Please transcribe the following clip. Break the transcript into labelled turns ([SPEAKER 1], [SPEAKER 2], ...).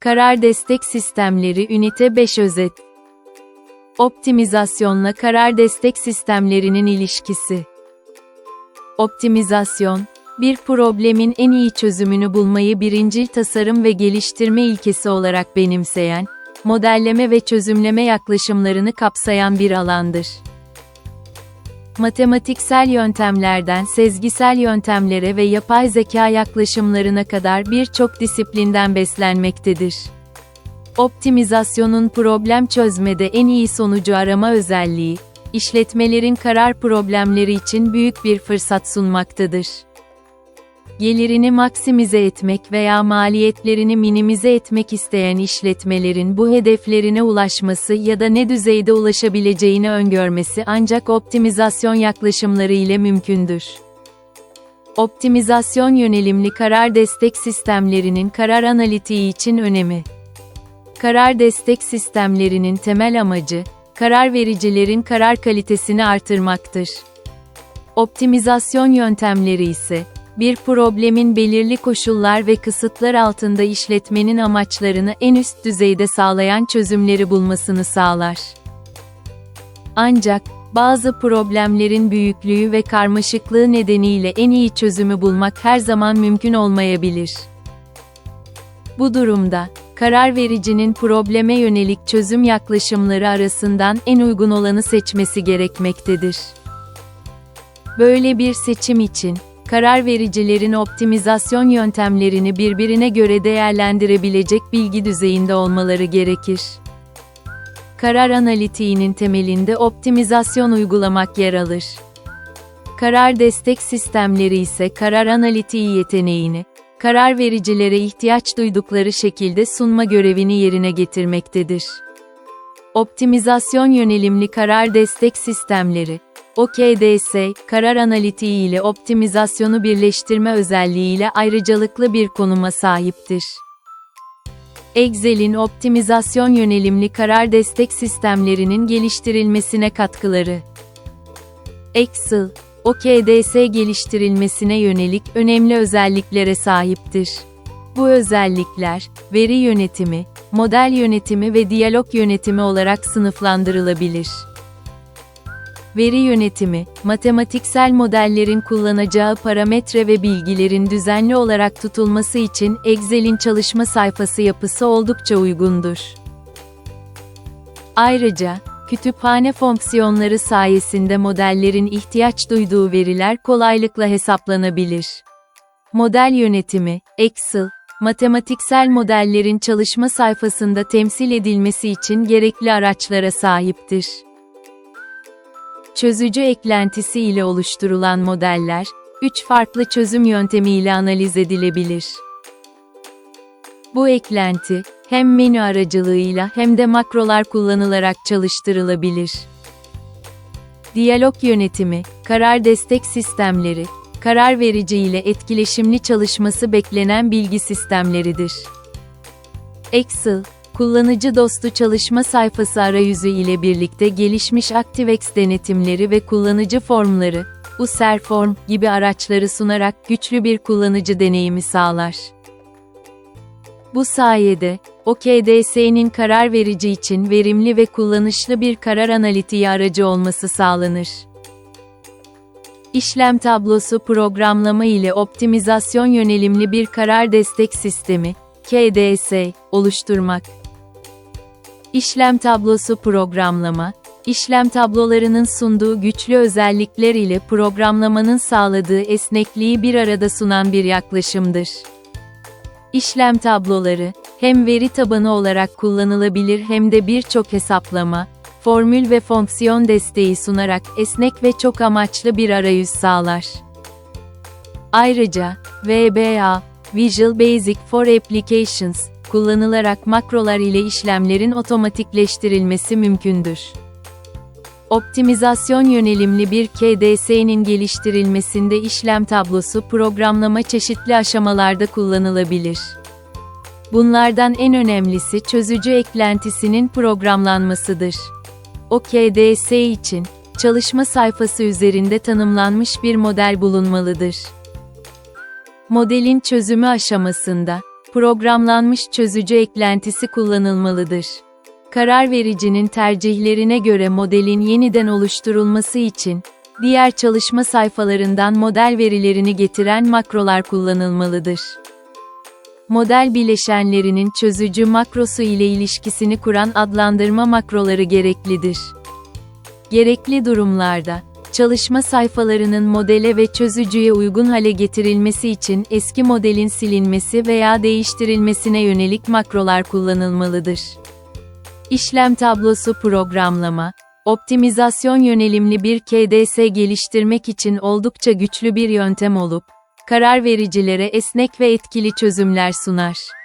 [SPEAKER 1] Karar destek sistemleri Ünite 5 özet. Optimizasyonla karar destek sistemlerinin ilişkisi. Optimizasyon, bir problemin en iyi çözümünü bulmayı birincil tasarım ve geliştirme ilkesi olarak benimseyen, modelleme ve çözümleme yaklaşımlarını kapsayan bir alandır. Matematiksel yöntemlerden sezgisel yöntemlere ve yapay zeka yaklaşımlarına kadar birçok disiplinden beslenmektedir. Optimizasyonun problem çözmede en iyi sonucu arama özelliği, işletmelerin karar problemleri için büyük bir fırsat sunmaktadır. Gelirini maksimize etmek veya maliyetlerini minimize etmek isteyen işletmelerin bu hedeflerine ulaşması ya da ne düzeyde ulaşabileceğini öngörmesi ancak optimizasyon yaklaşımları ile mümkündür. Optimizasyon yönelimli karar destek sistemlerinin karar analitiği için önemi. Karar destek sistemlerinin temel amacı, karar vericilerin karar kalitesini artırmaktır. Optimizasyon yöntemleri ise, bir problemin belirli koşullar ve kısıtlar altında işletmenin amaçlarını en üst düzeyde sağlayan çözümleri bulmasını sağlar. Ancak, bazı problemlerin büyüklüğü ve karmaşıklığı nedeniyle en iyi çözümü bulmak her zaman mümkün olmayabilir. Bu durumda, karar vericinin probleme yönelik çözüm yaklaşımları arasından en uygun olanı seçmesi gerekmektedir. Böyle bir seçim için, karar vericilerin optimizasyon yöntemlerini birbirine göre değerlendirebilecek bilgi düzeyinde olmaları gerekir. Karar analitiğinin temelinde optimizasyon uygulamak yer alır. Karar destek sistemleri ise karar analitiği yeteneğini, karar vericilere ihtiyaç duydukları şekilde sunma görevini yerine getirmektedir. Optimizasyon yönelimli karar destek sistemleri, OKDS, karar analitiği ile optimizasyonu birleştirme özelliğiyle ayrıcalıklı bir konuma sahiptir. Excel'in optimizasyon yönelimli karar destek sistemlerinin geliştirilmesine katkıları. Excel, OKDS geliştirilmesine yönelik önemli özelliklere sahiptir. Bu özellikler, veri yönetimi, model yönetimi ve diyalog yönetimi olarak sınıflandırılabilir. Veri yönetimi, matematiksel modellerin kullanacağı parametre ve bilgilerin düzenli olarak tutulması için Excel'in çalışma sayfası yapısı oldukça uygundur. Ayrıca, kütüphane fonksiyonları sayesinde modellerin ihtiyaç duyduğu veriler kolaylıkla hesaplanabilir. Model yönetimi, Excel, matematiksel modellerin çalışma sayfasında temsil edilmesi için gerekli araçlara sahiptir. Çözücü eklentisi ile oluşturulan modeller, üç farklı çözüm yöntemiyle analiz edilebilir. Bu eklenti, hem menü aracılığıyla hem de makrolar kullanılarak çalıştırılabilir. Diyalog yönetimi, karar destek sistemleri, karar verici ile etkileşimli çalışması beklenen bilgi sistemleridir. Excel, kullanıcı dostu çalışma sayfası arayüzü ile birlikte gelişmiş ActiveX denetimleri ve kullanıcı formları, Userform gibi araçları sunarak güçlü bir kullanıcı deneyimi sağlar. Bu sayede, OKDS'nin karar verici için verimli ve kullanışlı bir karar analitiği aracı olması sağlanır. İşlem tablosu programlama ile optimizasyon yönelimli bir karar destek sistemi, KDS, oluşturmak. İşlem tablosu programlama, işlem tablolarının sunduğu güçlü özellikler ile programlamanın sağladığı esnekliği bir arada sunan bir yaklaşımdır. İşlem tabloları, hem veri tabanı olarak kullanılabilir hem de birçok hesaplama, formül ve fonksiyon desteği sunarak esnek ve çok amaçlı bir arayüz sağlar. Ayrıca, VBA, Visual Basic for Applications, kullanılarak makrolar ile işlemlerin otomatikleştirilmesi mümkündür. Optimizasyon yönelimli bir KDS'nin geliştirilmesinde işlem tablosu programlama çeşitli aşamalarda kullanılabilir. Bunlardan en önemlisi çözücü eklentisinin programlanmasıdır. OKDS için, çalışma sayfası üzerinde tanımlanmış bir model bulunmalıdır. Modelin çözümü aşamasında, programlanmış çözücü eklentisi kullanılmalıdır. Karar vericinin tercihlerine göre modelin yeniden oluşturulması için, diğer çalışma sayfalarından model verilerini getiren makrolar kullanılmalıdır. Model bileşenlerinin çözücü makrosu ile ilişkisini kuran adlandırma makroları gereklidir. Gerekli durumlarda, çalışma sayfalarının modele ve çözücüye uygun hale getirilmesi için eski modelin silinmesi veya değiştirilmesine yönelik makrolar kullanılmalıdır. İşlem tablosu programlama, optimizasyon yönelimli bir KDS geliştirmek için oldukça güçlü bir yöntem olup, karar vericilere esnek ve etkili çözümler sunar.